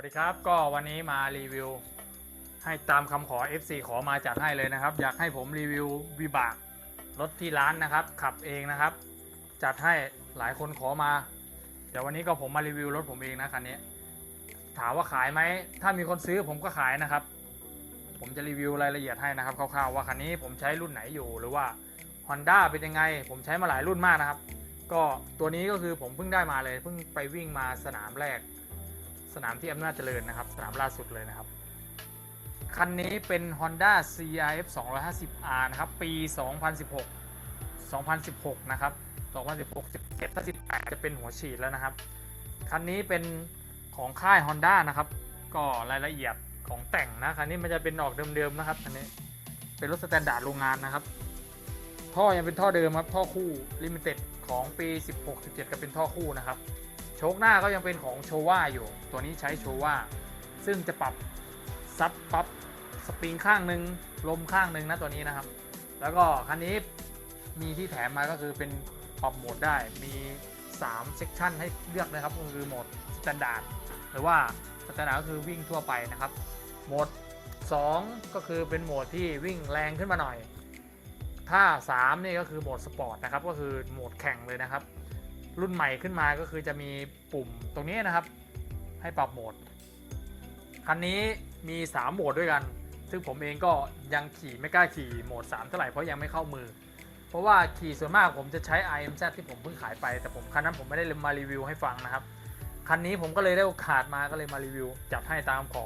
วัสดีครับ ก็วันนี้มารีวิว ให้ตามคำขอ FC ขอมาจัดให้เลยนะครับ อยากให้ผมรีวิววิบากรถที่ร้านนะครับ ขับเองนะครับ จัดให้หลายคนขอมา เดี๋ยววันนี้ก็ผมมารีวิวรถผมเองนะคันนี้ ถามว่าขายไหม ถ้ามีคนซื้อผมก็ขายนะครับ ผมจะรีวิวรายละเอียดให้นะครับคร่าวๆว่าคันนี้ผมใช้รุ่นไหนอยู่หรือว่า Honda เป็นยังไง ผมใช้มาหลายรุ่นมากนะครับ ก็ตัวนี้ก็คือผมเพิ่งได้มาเลยเพิ่งไปวิ่งมาสนามแรก สนามที่อำนาจเจริญนะครับ สนามล่าสุดเลยนะครับ คันนี้เป็น Honda CRF 250R นะครับ ปี 2016 2016 นะครับ 2016 17ถ้า18 จะเป็นหัวฉีดแล้วนะครับ คันนี้เป็นของค่าย Honda นะครับ ก็รายละเอียดของแต่งนะคันนี้มันจะเป็นออกเดิมๆนะครับคันนี้เป็นรถสแตนดาร์ดโรงงานนะครับ ท่อยังเป็นท่อเดิมครับ ท่อคู่ลิมิเต็ดของปี 16 17 ก็เป็นท่อคู่นะครับ โชคหน้าก็ยังเป็นของโชว่าอยู่ ตัวนี้ใช้โชว่าซึ่งจะปรับซับปรับสปริงข้างหนึ่งลมข้างหนึ่งนะตัวนี้นะครับ แล้วก็คันนี้มีที่แถมมาก็คือเป็นปรับโหมดได้มี3เซกชันให้เลือกนะครับก็คือโหมดสแตนดาร์ดหรือว่าสแตนดาร์ดก็คือวิ่งทั่วไปนะครับ โหมด 2 ก็คือเป็นโหมดที่วิ่งแรงขึ้นมาหน่อย ถ้า 3 นี่ก็คือโหมดสปอร์ตนะครับก็คือโหมดแข่งเลยนะครับ รุ่นใหม่ขึ้นมาก็คือจะมีปุ่มตรงนี้นะครับ ให้ปรับโหมด คันนี้มี 3 โหมดด้วยกัน ซึ่งผมเองก็ยังขี่ไม่กล้าขี่โหมด 3 เท่าไหร่เพราะยังไม่เข้ามือ เพราะว่าขี่ส่วนมากผมจะใช้ IMZ ที่ผมเพิ่งขายไป แต่ผมคันนั้นผมไม่ได้มารีวิวให้ฟังนะครับ คันนี้ผมก็เลยได้โอกาสมาก็เลยมารีวิว จัดให้ตามขอ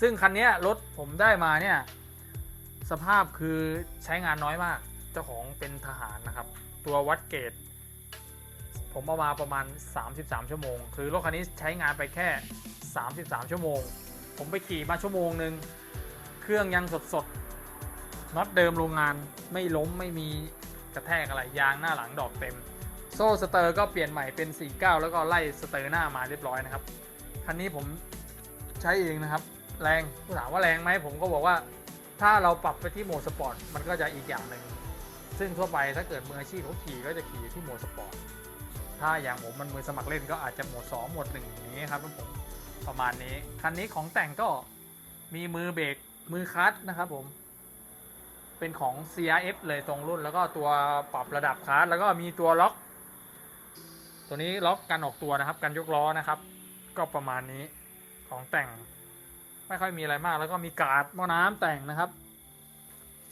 ซึ่งคันนี้รถผมได้มาเนี่ยสภาพคือใช้งานน้อยมาก เจ้าของเป็นทหารนะครับ ตัววัดเกรด ผมเอามาประมาณ 33 ชั่วโมง คือรถคันนี้ใช้งานไปแค่ 33 ชั่วโมง ผมไปขี่มาชั่วโมงหนึ่งเครื่องยังสดสดน็อตเดิมโรงงานไม่ล้มไม่มีกระแทกอะไรยางหน้าหลังดอกเต็ม โซ่สเตอร์ก็เปลี่ยนใหม่เป็น 49 แล้วก็ไล่สเตอร์หน้ามาเรียบร้อยนะครับคันนี้ผมใช้เองนะครับ แรงถามว่าแรงไหมผมก็บอกว่า ถ้าเราปรับไปที่โหมดสปอร์ตมันก็จะอีกอย่างหนึ่งซึ่งทั่วไปถ้าเกิดมืออาชีพเขาขี่ก็จะขี่ที่โหมดสปอร์ต ถ้าอย่างผมมันมือสมัครเล่นก็อาจจะหมด2 หมด1อย่างนี้ครับผมประมาณนี้ คันนี้ของแต่งก็มีมือเบรกมือคลัตช์นะครับผม เป็นของ CRF เลยตรงรุ่น แล้วก็ตัวปรับระดับคลัตช์แล้วก็มีตัวล็อก ตัวนี้ล็อกกันออกตัวนะครับกันยกล้อนะครับ ก็ประมาณนี้ของแต่งไม่ค่อยมีอะไรมาก แล้วก็มีกาดหม้อน้ำแต่งนะครับ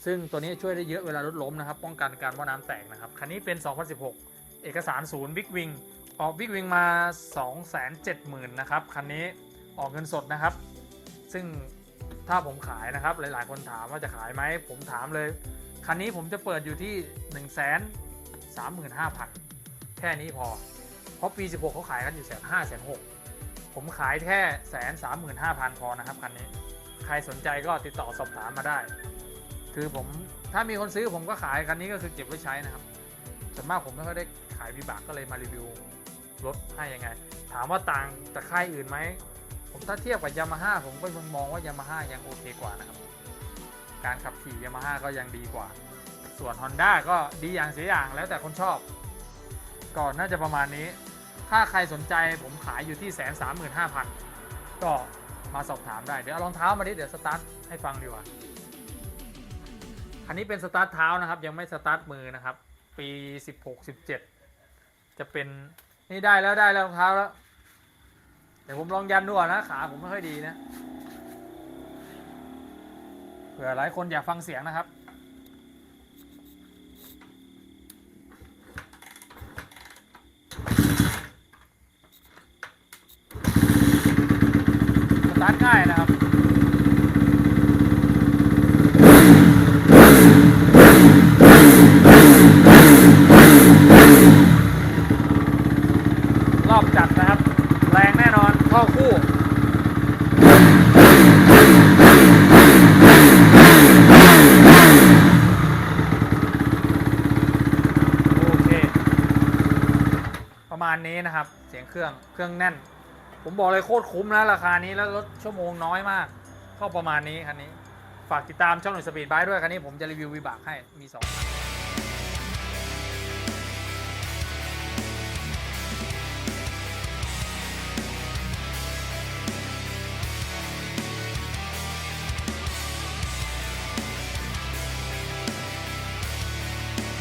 ซึ่งตัวนี้ช่วยได้เยอะเวลารถล้มนะครับ ป้องกันการหม้อน้ำแตกนะครับคันนี้เป็น 2016 เอกสารศูนย์บิ๊กวิงออกบิ๊กวิงมา 270,000 นะครับ คันนี้ออกเงินสดนะครับ ซึ่งถ้าผมขายนะครับ หลายๆ คนถามว่าจะขายไหม ผมถามเลย คันนี้ผมจะเปิดอยู่ที่ 1 3 5 0 0 0 แค่นี้พอ เพราะปี 16 เขาขายกันอยู่แสนห้าแสนหกผมขายแค่แสนสามหมื่นห้าพันพอนะครับคันนี้ ใครสนใจก็ติดต่อสอบถามมาได้ คือผมถ้ามีคนซื้อผมก็ขายคันนี้ก็คือเก็บไว้ใช้นะครับส่วนมากผมไม่ค่อยได้ายวิบากก็เลยมารีวิวรถให้ยังไง ถามว่าต่างจากค่ายอื่นไหมผมถ้าเทียบกับยามาฮ่าผมก็ยังมองว่ายามาฮ่ายังโอเคกว่านะครับ การขับขี่ยามาฮ่าก็ยังดีกว่า ส่วน Honda ก็ดีอย่างเสียอย่างแล้วแต่คนชอบก่อนน่าจะประมาณนี้ ถ้าใครสนใจผมขายอยู่ที่แสนสามหมื่นห้าพันก็มาสอบถามได้ เดี๋ยวเอารองเท้ามาดิเดี๋ยวสตาร์ทให้ฟังดีกว่าอันนี้เป็นสตาร์ทเท้านะครับ ยังไม่สตาร์ทมือนะครับ ปี 16 17 จะเป็นนี่ได้แล้วได้แล้วรองเท้าแล้วเดี๋ยวผมลองยันดูก่อนนะขาผมไม่ค่อยดีนะเผื่อหลายคนอยากฟังเสียงนะครับ สตาร์ทง่ายนะครับ รอบจัดนะครับ แรงแน่นอนท่อคู่โอเค ประมาณนี้นะครับ เสียงเครื่องเครื่องแน่น ผมบอกเลยโคตรคุ้มนะราคานี้แล้วรถชั่วโมงน้อยมาก ก็ประมาณนี้คันนี้ ฝากติดตามช่องหนุ่ยสปีดบค์ด้วยคันนี้ผมจะรีวิววิบากให้มี2คัน